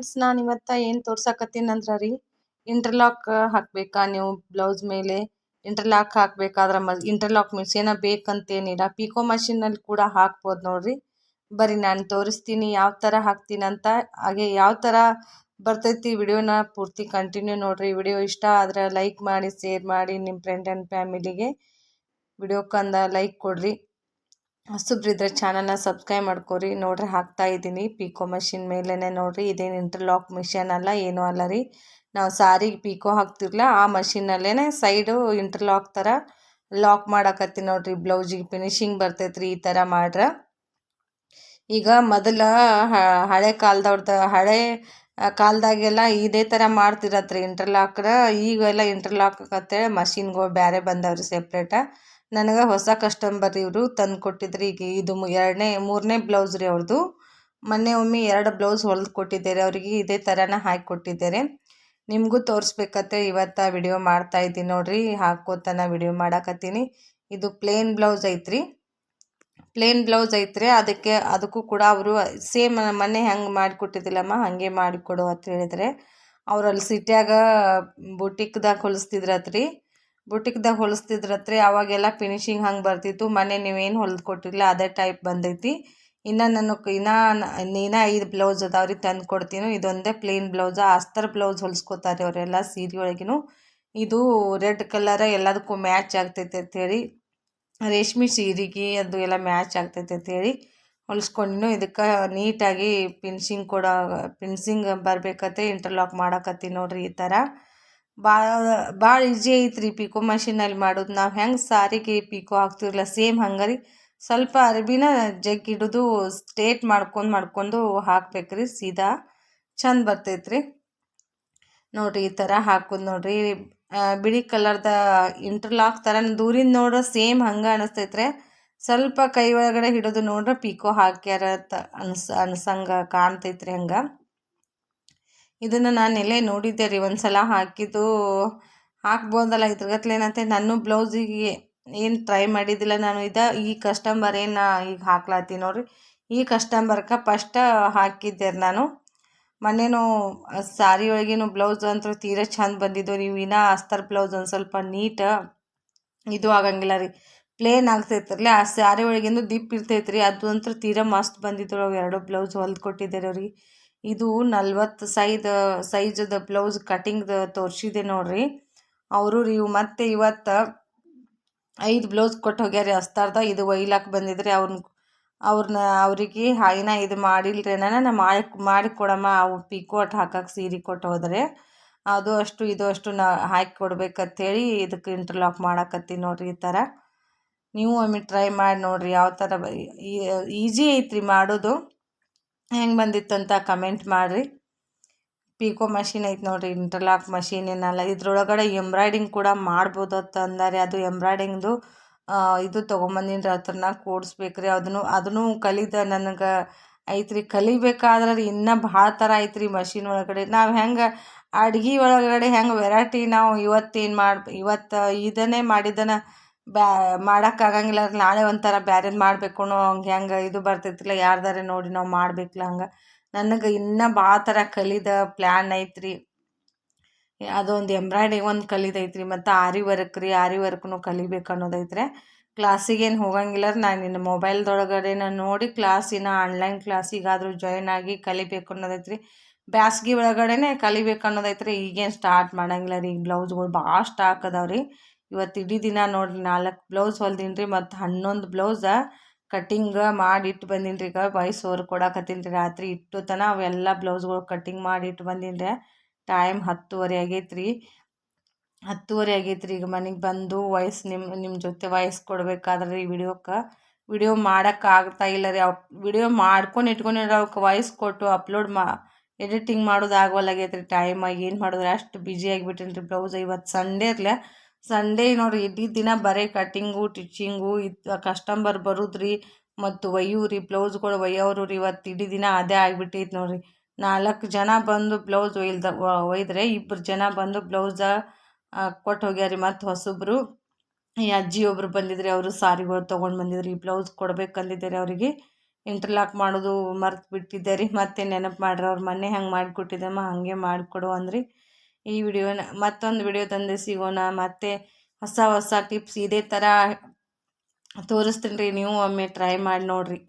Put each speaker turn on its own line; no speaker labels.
Friends ನಾನು ಇವತ್ತು ಏನು ತೋರ್ಸಕತ್ತೀನಿ ಅಂದ್ರೆ ರೀ? ಇಂಟರ್ಲಾಕ್ ಹಾಕಬೇಕಾ ನೀವು ಬ್ಲೌಸ್ ಮೇಲೆ? ಇಂಟರ್ಲಾಕ್ ಹಾಕಬೇಕಾದ್ರೆ ಮ ಇಂಟರ್ಲಾಕ್ ಮಿಷಿನ ಬೇಕಂತೇನಿಲ್ಲ. ಪಿಕೋ ಮಷಿನಲ್ಲಿ ಕೂಡ ಹಾಕ್ಬೋದು ನೋಡ್ರಿ. ಬರಿ ನಾನು ತೋರಿಸ್ತೀನಿ ಯಾವ ಥರ ಹಾಕ್ತೀನಿ ಅಂತ ಹಾಗೆ ಯಾವ ಥರ ಬರ್ತೈತಿ ವಿಡಿಯೋನ ಪೂರ್ತಿ ಕಂಟಿನ್ಯೂ ನೋಡ್ರಿ. ವಿಡಿಯೋ ಇಷ್ಟ ಆದರೆ ಲೈಕ್ ಮಾಡಿ ಶೇರ್ ಮಾಡಿ ನಿಮ್ಮ ಫ್ರೆಂಡ್ ಆ್ಯಂಡ್ ಫ್ಯಾಮಿಲಿಗೆ ವಿಡಿಯೋಕ್ಕಂದ ಲೈಕ್ ಕೊಡಿರಿ. ಹೊಸಬ್ರಿದ್ರೆ ಚಾನಲ್ನ ಸಬ್ಸ್ಕ್ರೈಬ್ ಮಾಡ್ಕೊರಿ. ನೋಡ್ರಿ ಹಾಕ್ತಾ ಇದ್ದೀನಿ. ಪಿಕೋ ಮಷಿನ್ ಮೇಲೇ ನೋಡ್ರಿ. ಇದೇನು ಇಂಟರ್ಲಾಕ್ ಮಿಷನ್ ಅಲ್ಲ, ಏನೂ ಅಲ್ಲ ರೀ. ನಾವು ಸಾರಿಗೆ ಪಿಕೋ ಹಾಕ್ತಿರ್ಲ, ಆ ಮಷಿನಲ್ಲೇ ಸೈಡು ಇಂಟರ್ಲಾಕ್ ಥರ ಲಾಕ್ ಮಾಡಾಕತ್ತಿ ನೋಡ್ರಿ. ಬ್ಲೌಸಿಗೆ ಫಿನಿಶಿಂಗ್ ಬರ್ತೈತ್ರಿ ಈ ಥರ ಮಾಡ್ರೆ. ಈಗ ಮೊದಲ ಹಳೆ ಕಾಲದವ್ರದ, ಹಳೆ ಕಾಲದಾಗೆಲ್ಲ ಇದೇ ಥರ ಮಾಡ್ತಿರತ್ರಿ ಇಂಟರ್ಲಾಕ್ರ ಈಗೆಲ್ಲ ಇಂಟರ್ಲಾಕ್ ಕತ್ತೆ ಮಷಿನ್ಗಳು ಬೇರೆ ಬಂದವ್ರಿ ಸೆಪ್ರೇಟ ನನಗೆ ಹೊಸ ಕಸ್ಟಮರ್ ಇವರು ತಂದು ಕೊಟ್ಟಿದ್ರಿ. ಈಗ ಇದು ಎರಡನೇ, ಮೂರನೇ ಬ್ಲೌಸ್ ರೀ ಅವ್ರದ್ದು ಮೊನ್ನೆ ಒಮ್ಮೆ ಎರಡು ಬ್ಲೌಸ್ ಹೊಲ್ದು ಕೊಟ್ಟಿದ್ದಾರೆ. ಅವರಿಗೆ ಇದೇ ಥರನ ಹಾಕಿ ಕೊಟ್ಟಿದ್ದಾರೆ. ನಿಮಗೂ ತೋರಿಸ್ಬೇಕತ್ತೆ ಇವತ್ತು ವಿಡಿಯೋ ಮಾಡ್ತಾ ಇದ್ದೀನಿ ನೋಡ್ರಿ. ಹಾಕೋತನ ವಿಡಿಯೋ ಮಾಡಾಕತ್ತೀನಿ. ಇದು ಪ್ಲೇನ್ ಬ್ಲೌಸ್ ಐತ್ರಿ. ಪ್ಲೇನ್ ಬ್ಲೌಸ್ ಐತ್ರಿ. ಅದಕ್ಕೆ, ಅದಕ್ಕೂ ಕೂಡ ಅವರು ಸೇಮ್ ಮೊನ್ನೆ ಹೆಂಗೆ ಮಾಡಿಕೊಟ್ಟಿದ್ದಿಲ್ಲಮ್ಮ ಹಾಗೆ ಮಾಡಿಕೊಡು ಅಂತ ಹೇಳಿದರೆ. ಅವ್ರಲ್ಲಿ ಸಿಟ್ಯಾಗ ಬುಟಿಕ್ದಾಗ ಹೊಲಿಸ್ತಿದ್ರತ್ರಿ. ಬುಟಿಕ್ದಾಗ ಹೊಲಿಸ್ತಿದ್ರತ್ರಿ, ಅವಾಗೆಲ್ಲ ಫಿನಿಶಿಂಗ್ ಹಂಗೆ ಬರ್ತಿತ್ತು. ಮನೆ ನೀವೇನು ಹೊಲ್ದು ಕೊಟ್ಟಿಲ್ಲ ಅದೇ ಟೈಪ್ ಬಂದೈತಿ. ಇನ್ನು ನಾನು ಇನ್ನೂ ಇನ್ನೂ ಐದು ಬ್ಲೌಸ್ ಅದಾವ್ರಿ ತಂದು ಕೊಡ್ತೀನಿ. ಇದೊಂದೇ ಪ್ಲೇನ್ ಬ್ಲೌಸ ಅಸ್ತರ್ ಬ್ಲೌಸ್ ಹೊಲಿಸ್ಕೊತಾರೆ ಅವರೆಲ್ಲ ಸೀರೆ ಒಳಗಿನೂ. ಇದು ರೆಡ್ ಕಲರ ಎಲ್ಲದಕ್ಕೂ ಮ್ಯಾಚ್ ಆಗ್ತೈತೆ ಅಂಥೇಳಿ ರೇಷ್ಮೆ ಸೀರೆಗೆ ಅದು ಎಲ್ಲ ಮ್ಯಾಚ್ ಆಗ್ತೈತೆ ಅಂಥೇಳಿ ಹೊಲಿಸ್ಕೊಂಡಿನು. ಇದಕ್ಕೆ ನೀಟಾಗಿ ಪಿನ್ಸಿಂಗ್ ಕೊಡೋ ಪಿನ್ಸಿಂಗ್ ಬರ್ಬೇಕತ್ತೆ ಇಂಟರ್ಲಾಕ್ ಮಾಡಕತ್ತೀನಿ ನೋಡ್ರಿ ಈ ಥರ ಭಾಳ ಭಾಳ ಈಜಿ ಐತ್ರಿ ಪಿಕೋ ಮಷಿನಲ್ಲಿ ಮಾಡೋದು. ನಾವು ಹೆಂಗೆ ಸಾರಿಗೆ ಪಿಕೋ ಹಾಕ್ತಿರಲ್ಲ ಸೇಮ್ ಹಂಗೆ ರೀ. ಸ್ವಲ್ಪ ಅರ್ಬಿನ ಜಗ್ಗಿ ಹಿಡಿದು ಸ್ಟ್ರೇಟ್ ಮಾಡ್ಕೊಂಡು ಮಾಡ್ಕೊಂಡು ಹಾಕ್ಬೇಕ್ರಿ, ಸೀದಾ ಚಂದ ಬರ್ತೈತ್ರಿ. ನೋಡಿರಿ ಈ ಥರ ಹಾಕೋದು ನೋಡಿರಿ. ಬಿಳಿ ಕಲರ್ದ ಇಂಟರ್ಲಾಕ್ ಥರ ದೂರಿಂದ ನೋಡ್ರೆ ಸೇಮ್ ಹಂಗೆ ಅನಿಸ್ತೈತ್ರಿ. ಸ್ವಲ್ಪ ಕೈ ಒಳಗಡೆ ಹಿಡಿದು ನೋಡ್ರೆ ಪಿಕೋ ಹಾಕ್ಯಾರ ಅನ್ಸ ಅನ್ಸಂಗೆ ಕಾಣ್ತೈತ್ರಿ ಹಂಗೆ. ಇದನ್ನು ನಾನು ಎಲ್ಲೇ ನೋಡಿದ್ದೆ ರೀ ಒಂದು ಸಲ ಹಾಕಿದ್ದು. ಹಾಕ್ಬೋದಲ್ಲ, ಇದ್ರಗತ್ಲೆ ಏನಂತೆ ನನ್ನ ಬ್ಲೌಸಿಗೆ ಏನು ಟ್ರೈ ಮಾಡಿದ್ದಿಲ್ಲ ನಾನು. ಇದು ಈ ಕಸ್ಟಮರ್ ಏನು ಈಗ ಹಾಕ್ಲಾತೀನಿ ನೋಡಿರಿ. ಈ ಕಸ್ಟಮರ್ಗೆ ಫಸ್ಟ ಹಾಕಿದ್ದೆ ನಾನು. ಮೊನ್ನೆನೂ ಸಾರಿ ಒಳಗೇನು ಬ್ಲೌಸ್ ಅಂತೂ ತೀರ ಚಂದ ಬಂದಿದ್ದು ನೀವು ಇನ್ನೂ ಅಸ್ತರ್ ಬ್ಲೌಸ್ ಒಂದು ಸ್ವಲ್ಪ ನೀಟ ಇದು ಆಗಂಗಿಲ್ಲ ರೀ. ಪ್ಲೇನ್ ಆಗ್ತೈತ್ರಲ್ಲ ಆ ಸ್ಯಾರಿ ಒಳಗೇನು ದಿಪ್ ಇರ್ತೈತ್ರಿ ಅದು ಅಂತೂ ತೀರಾ ಮಸ್ತ್ ಬಂದಿದ್ರು ಅವು ಎರಡು ಬ್ಲೌಸ್ ಹೊಲ್ದು ಕೊಟ್ಟಿದ್ದಾರೆ ಅವ್ರಿಗೆ. ಇದು ನಲ್ವತ್ತು ಸೈಜ್, ಸೈಜದ ಬ್ಲೌಸ್ ಕಟಿಂಗ್ದು ತೋರಿಸಿದೆ ನೋಡ್ರಿ. ಅವರು ರೀ ಮತ್ತೆ ಇವತ್ತು ಐದು ಬ್ಲೌಸ್ ಕೊಟ್ಟು ಹೋಗ್ಯಾರೆ ಅಸ್ತಾರ್ದ. ಇದು ಒಯ್ಲಾಕ್ ಬಂದಿದ್ರಿ ಅವ್ರನ್ನ ಅವ್ರನ್ನ ಅವರಿಗೆ ಹಾಯಿನ ಇದು ಮಾಡಿಲ್ರಿ ನಾನು ಮಾಡಿ ಮಾಡಿ ಕೊಡಮ್ಮ. ಅವು ಪಿಕೋಟ್ ಹಾಕಕ್ಕೆ ಸೀರೆ ಕೊಟ್ಟು ಹೋದ್ರೆ. ಅದು ಅಷ್ಟು, ಇದು ಅಷ್ಟು ನಾ ಹಾಕಿ ಕೊಡ್ಬೇಕಂತೇಳಿ ಇದಕ್ಕೆ ಇಂಟರ್ಲಾಕ್ ಮಾಡಕತ್ತೀನಿ ನೋಡ್ರಿ ಈ ಥರ ನೀವು ಒಮ್ಮೆ ಟ್ರೈ ಮಾಡಿ ನೋಡ್ರಿ ಯಾವ ಥರ ಈಜಿ ಐತ್ರಿ ಮಾಡೋದು. ಹೆಂಗೆ ಬಂದಿತ್ತು ಅಂತ ಕಮೆಂಟ್ ಮಾಡಿರಿ. ಪಿಕೋ ಮಷಿನ್ ಐತೆ ನೋಡಿರಿ ಇಂಟರ್ಲಾಕ್ ಮಷೀನ್ ಏನಲ್ಲ, ಇದ್ರೊಳಗಡೆ ಎಂಬ್ರಾಯ್ಡಿಂಗ್ ಕೂಡ ಮಾಡ್ಬೋದು ಅಂತ ಅಂದಾರೆ. ಅದು ಎಂಬ್ರಾಯ್ಡಿಂಗ್ದು ಇದು ತೊಗೊಂಬಂದಿನ ಹತ್ರನ ಕೂಡಿಸ್ಬೇಕು ರೀ ಅದನ್ನು ಅದನ್ನು ಕಲಿದ ನನಗೆ ಐತ್ರಿ. ಕಲಿಬೇಕಾದ್ರೆ ಇನ್ನೂ ಭಾಳ ಥರ ಐತ್ರಿ ಮಷಿನ್ ಒಳಗಡೆ. ನಾವು ಹೆಂಗೆ, ಅಡ್ಗೆ ಒಳಗಡೆ ಹೆಂಗೆ ವೆರೈಟಿ ನಾವು ಇವತ್ತೇನು ಮಾಡಿ, ಇವತ್ತು ಇದನ್ನೇ ಮಾಡಿದ್ದನ್ನು ಬ್ಯಾ ಮಾಡೋಕ್ಕಾಗಂಗಿಲ್ಲ ನಾಳೆ ಒಂಥರ ಬ್ಯಾರೇದು ಮಾಡಬೇಕು ಹಂಗೆ, ಹೆಂಗೆ ಇದು ಬರ್ತೈತಿಲ್ಲ ಯಾರ್ದಾರ ನೋಡಿ ನಾವು ಮಾಡ್ಬೇಕಲ್ಲ ಹಂಗೆ. ನನಗೆ ಇನ್ನೂ ಭಾಳ ಥರ ಕಲಿದ ಪ್ಲ್ಯಾನ್ ಐತ್ರಿ. ಅದೊಂದು ಎಂಬ್ರಾಯ್ಡ್ರಿ ಒಂದು ಕಲಿದೈತ್ರಿ ಮತ್ತು ಆರಿ ವರ್ಕ್ ರೀ, ಆರಿ ವರ್ಕ್ನು ಕಲಿಬೇಕು ಅನ್ನೋದೈತ್ರಿ ಕ್ಲಾಸಿಗೇನು ಹೋಗಂಗಿಲ್ಲ ನಾನು ಇನ್ನು ಮೊಬೈಲ್ದೊಳಗಡೆನ ನೋಡಿ ಕ್ಲಾಸಿನ ಆನ್ಲೈನ್ ಕ್ಲಾಸಿಗಾದರೂ ಜಾಯ್ನ್ ಆಗಿ ಕಲಿಬೇಕು ಅನ್ನೋದೈತ್ರಿ ಬ್ಯಾಸ್ಗೆ ಒಳಗಡೆನೆ ಕಲಿಬೇಕು ಅನ್ನೋದೈತ್ರಿ ಈಗೇನು ಸ್ಟಾರ್ಟ್ ಮಾಡಂಗಿಲ್ಲ ರೀ. ಈಗ ಬ್ಲೌಸ್ಗಳು ಭಾಳ ಸ್ಟಾಕ್ ಅದಾವೆ ರೀ. ಇವತ್ತು ಇಡೀ ದಿನ ನೋಡಿರಿ ನಾಲ್ಕು ಬ್ಲೌಸ್ ಹೊಲ್ದೀನಿ ರೀ ಮತ್ತು ಹನ್ನೊಂದು ಬ್ಲೌಸ ಕಟಿಂಗ್ ಮಾಡಿ ಇಟ್ಟು ಬಂದೀನಿ ರೀ ಈಗ ಓವರ್ ಕೊಡಕತ್ತೀನಿ ರೀ ರಾತ್ರಿ ಇಟ್ಟು ತನಕ ಅವೆಲ್ಲ ಬ್ಲೌಸ್ಗಳು ಕಟ್ಟಿಂಗ್ ಮಾಡಿ ಇಟ್ಟು ಬಂದೀನಿ ರೀ ಟೈಮ್ ಹತ್ತುವರೆ ಆಗೈತೆ ರೀ ಹತ್ತುವರೆ ಆಗೈತೆ ರೀ ಈಗ ಮನೆಗೆ ಬಂದು ವಾಯ್ಸ್ ನಿಮ್ಮ ನಿಮ್ಮ ಜೊತೆ ವಾಯ್ಸ್ ಕೊಡಬೇಕಾದ್ರೆ ಈ ವಿಡಿಯೋಕ್ಕೆ ವಿಡಿಯೋ ಮಾಡೋಕ್ಕಾಗ್ತಾ ಇಲ್ಲ ರೀ. ಅವ್ ವಿಡಿಯೋ ಮಾಡ್ಕೊಂಡು ಇಟ್ಕೊಂಡಿರೋ ಅವ್ಕೆ ವಾಯ್ಸ್ ಕೊಟ್ಟು ಅಪ್ಲೋಡ್ ಮಾ, ಎಡಿಟಿಂಗ್ ಮಾಡೋದು ಆಗವಲ್ಲಾಗೈತೆ ರೀ ಟೈಮಾಗಿ ಏನು ಮಾಡಿದ್ರೆ ಅಷ್ಟು ಬ್ಯುಸಿ ಆಗಿಬಿಟ್ಟಿನಿ ರೀ ಬ್ಲೌಸ್ ಇವತ್ತು ಸಂಡೇ ಇರಲಿ ಸಂಡೇ ನೋಡಿರಿ ಇಡೀ ದಿನ ಬರೀ ಕಟ್ಟಿಂಗು ಟಿಚ್ಚಿಂಗು ಇದು ಕಸ್ಟಮರ್ ಬರೋದ್ರಿ ಮತ್ತು ಒಯ್ಯೂರಿ ಬ್ಲೌಸ್ಗಳು ಒಯ್ಯೋರು ಇವತ್ತು ಇಡೀ ದಿನ ಅದೇ ಆಗಿಬಿಟ್ಟೈತೆ ನೋಡಿರಿ. ನಾಲ್ಕು ಜನ ಬಂದು ಬ್ಲೌಸ್ ಒಯ್ಲ್ದ ಒಯ್ದ್ರೆ ಇಬ್ಬರು ಜನ ಬಂದು ಬ್ಲೌಸ ಕೊಟ್ಟು ಹೋಗ್ಯಾರಿ. ಮತ್ತು ಹೊಸಬ್ರು, ಈ ಅಜ್ಜಿ ಒಬ್ರು ಬಂದಿದ್ರಿ, ಅವರು ಸಾರಿಗಳು ತೊಗೊಂಡು ಬಂದಿದ್ರಿ. ಬ್ಲೌಸ್ ಕೊಡ್ಬೇಕಂದಿದ್ದಾರೆ ಅವರಿಗೆ. ಇಂಟರ್ಲಾಕ್ ಮಾಡೋದು ಮರ್ತು ಬಿಟ್ಟಿದ್ದೆ ರೀ. ಮತ್ತೆ ನೆನಪು ಮಾಡ್ರಿ, ಅವ್ರ ಮನೆ ಹೆಂಗೆ ಮಾಡಿಕೊಟ್ಟಿದ್ದಮ್ಮ ಹಾಗೆ ಮಾಡಿಕೊಡು ಅಂದ್ರಿ. ಈ ವಿಡಿಯೋನ ಮತ್ತೊಂದು ವಿಡಿಯೋ ತಂದು ಸಿಗೋಣ. ಮತ್ತೆ ಹೊಸ ಹೊಸ ಟಿಪ್ಸ್ ಇದೇ ಥರ ತೋರಿಸ್ತೀನಿ ರೀ. ನೀವು ಒಮ್ಮೆ ಟ್ರೈ ಮಾಡಿ ನೋಡಿರಿ.